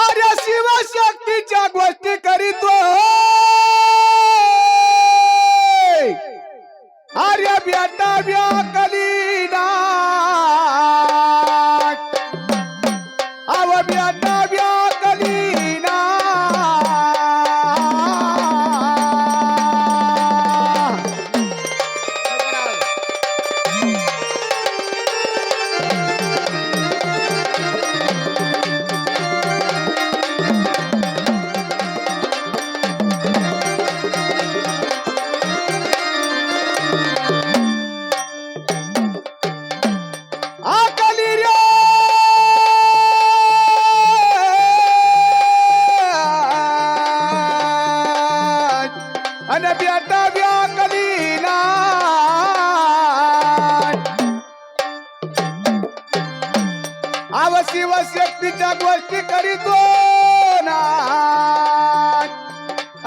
अरे शिवशक्तीच्या गोष्टी करीतो हो. अरे बेटा व्याकली ना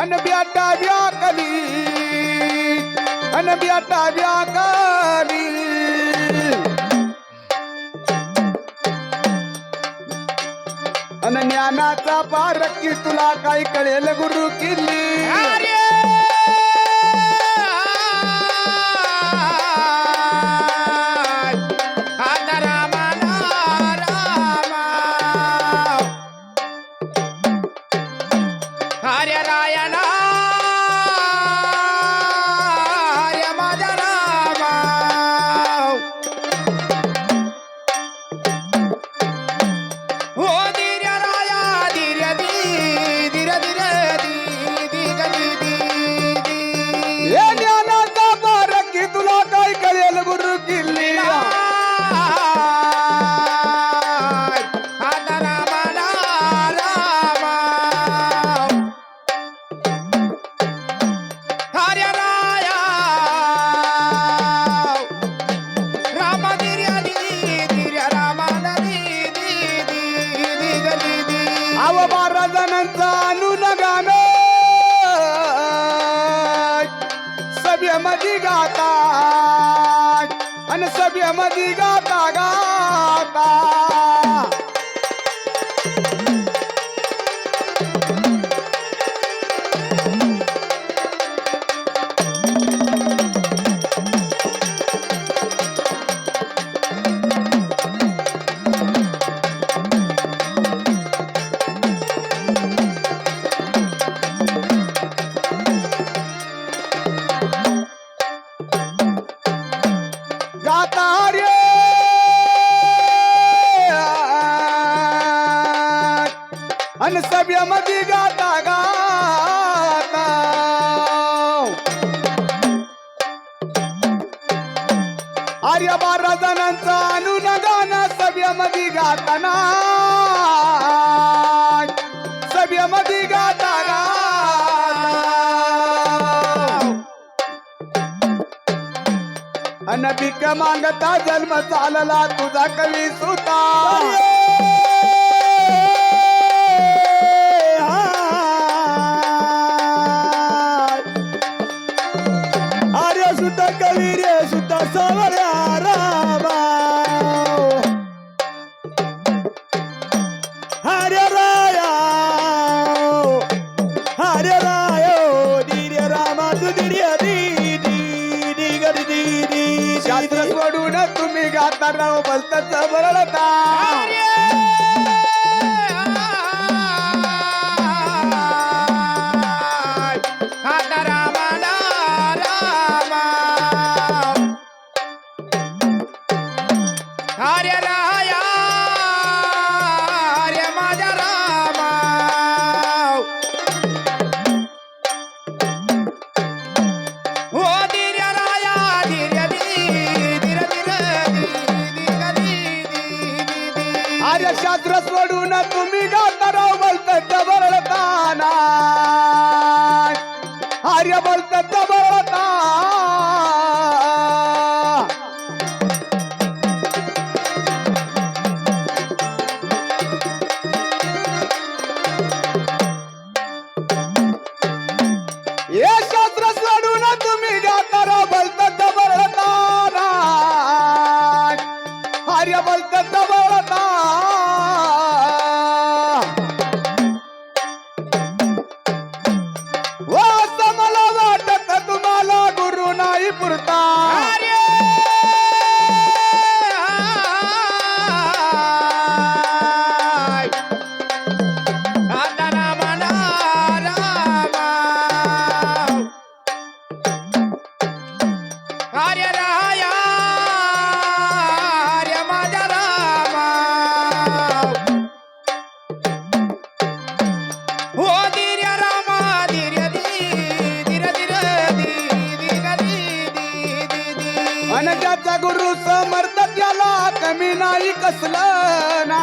अन ब्याटा व्याकली अन ब्याटा व्याकली अन ज्ञानाचा पारखी तुला काय कळेल गुरु किल्ली। संतांचा अनुनगामे सभ्यमधी गाता. आणि सभ्यमधी गाता गाता. अन पिक मागता जन्म चालला तुझा कवी सुता di di di शास्त्र सोडून तुम्ही गाताना बलताचा बरळता कार्यशास्त्र सोडून तुम्ही गातारा बोलत बरताना आर्य बोलत बरता नाही कसलं ना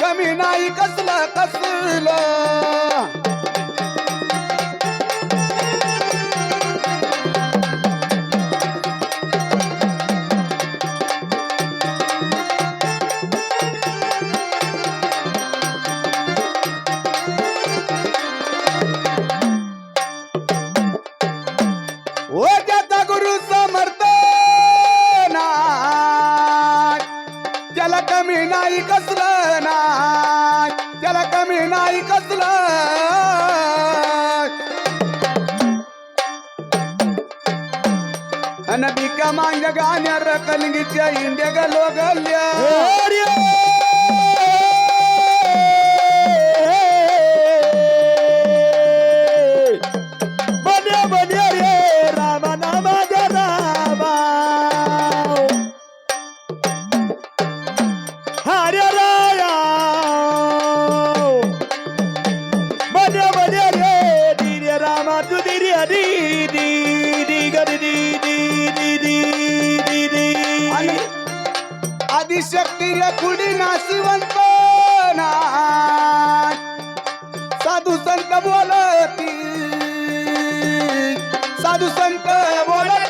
कमी नाही कसलं कसलं. नाही कसलं ना त्याला कमी नाही कसलं. अन भिका मांग गाण्या कलंगीच्या इंडिया गलो गल्या हो. आदिशक्ती कुडी नाशिवंत साधू संत बोलती. साधू संत बोलती बोलती.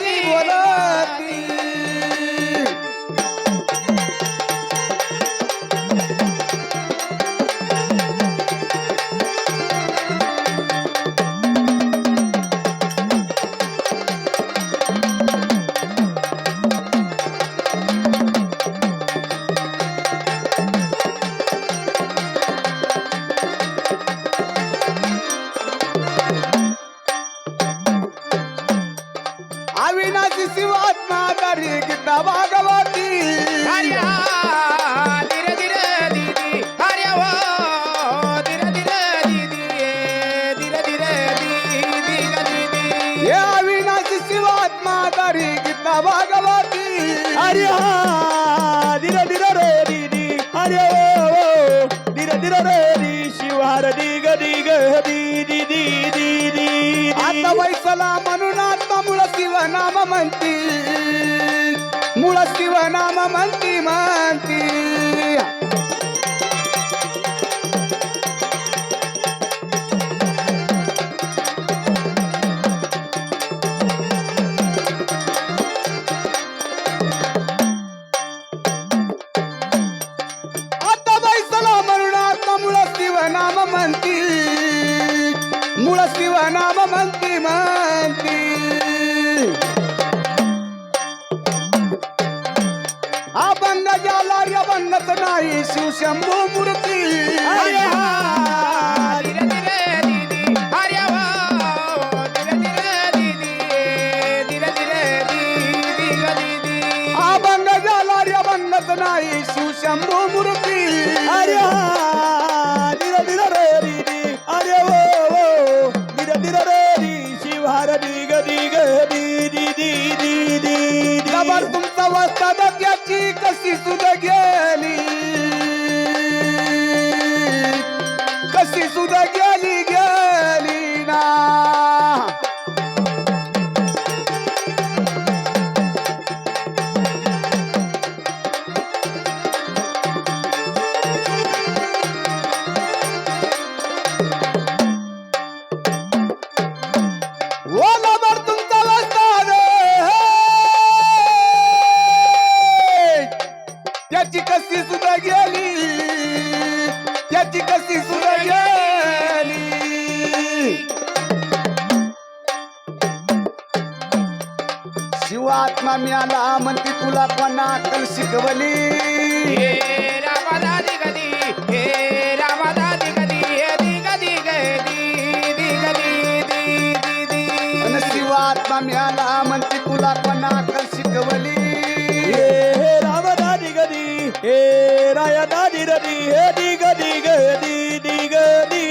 शिवात्मा गीता भागवती अरे हा धीर धीर रे दीदी। हरे ओ ओ धीर धीर रे दी शिवार दी ग दी ग दी दी दी दी दी। आता वैसला म्हणून आता मुळ शिवनाम म्हणती मुळ शिवनाम म्हणती म्हणती। नाही शिवशंभू मूर्ती. अरे धीर धीर रे री अरे ओ ओ धीर धीर रे री शिवहार दी ग दी दी दी दी दी तुमचा त्याची कशी सुध गेली? आत्मा मिळाला म्हणते तुला पण आकल शिकवली. हे राम दानी गदी हे राया दानी रदी हे दिग दिग दी दिग दी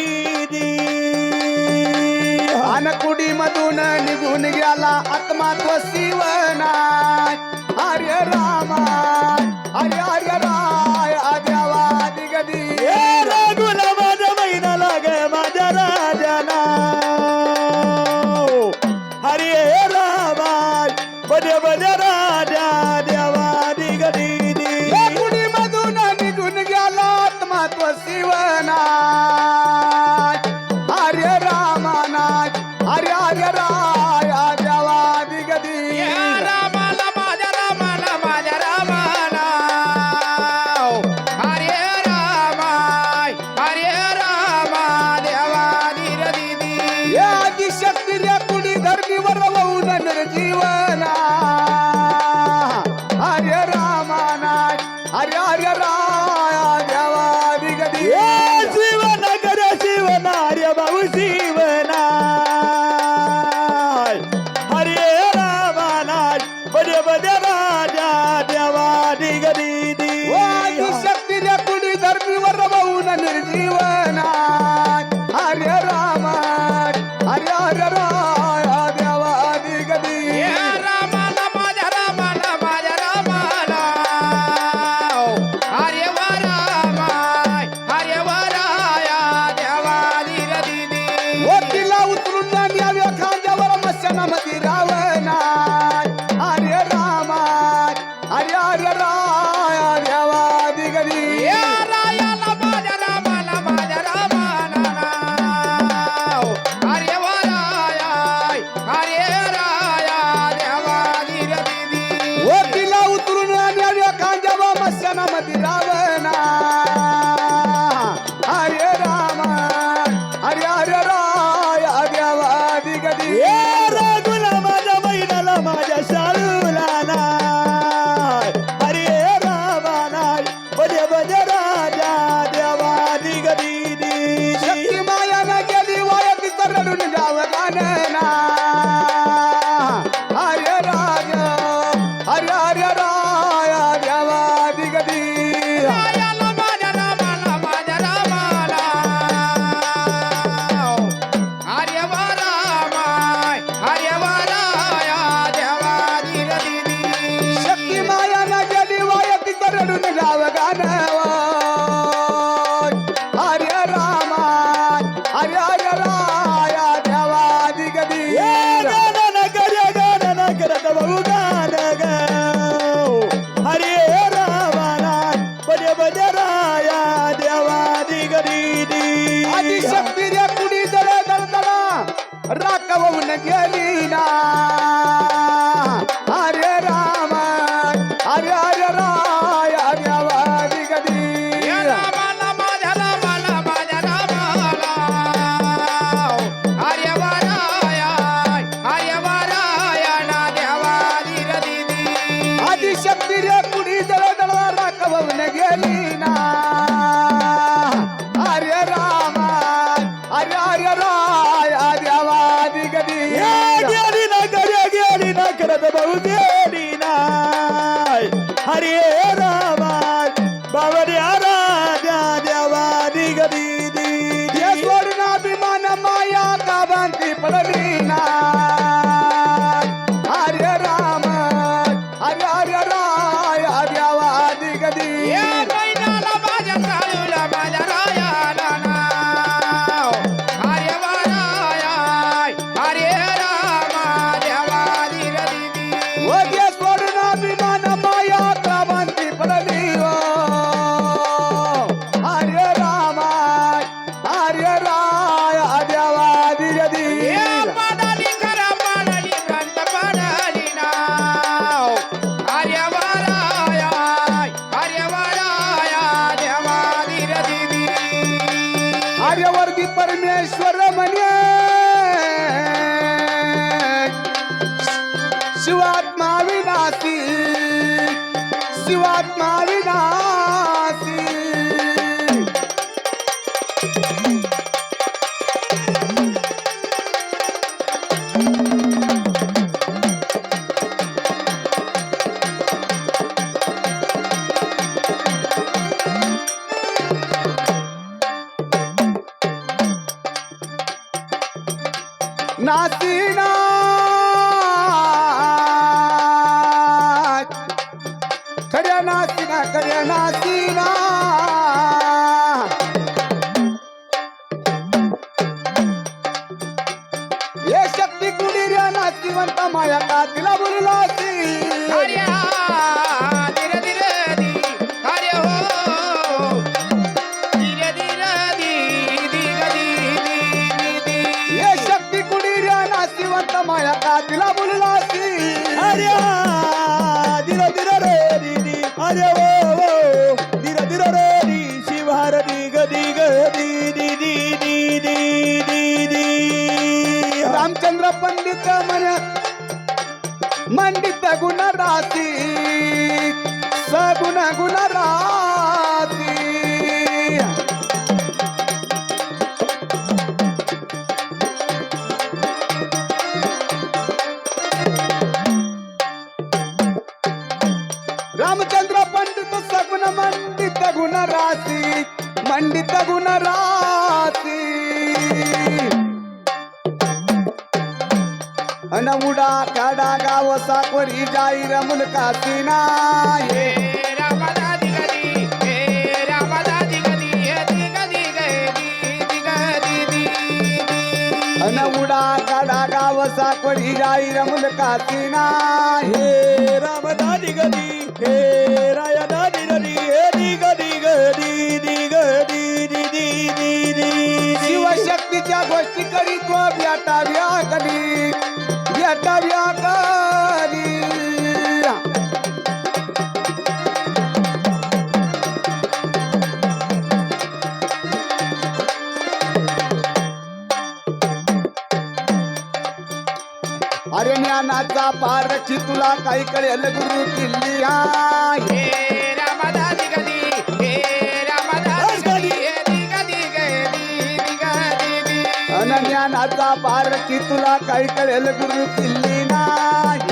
अनकुडी मधून निघून गेला आत्मा तो शिवना बने बने राजा देवा ஹரியா ஹரியா தேவாதிகதியே Yeah! ராசி गाव जाई जाईर मुलका सीना हे रामदा दी गदी हे रामदा दी गदी हे दी गदी गदी अन उडा गाव सीना हे राम दादी गदी हे राया दादी रदी हे दिग गदी दी दिग दी दी दी दी दी शिवशक्तीच्या गोष्टी करी तो कधी भेटाव्या का अरे ज्ञानाचा पारखी तुला काही कळेल गुरु किल्ली आहे. पारखी तुला काही कळेल गुरु किल्ली नाही.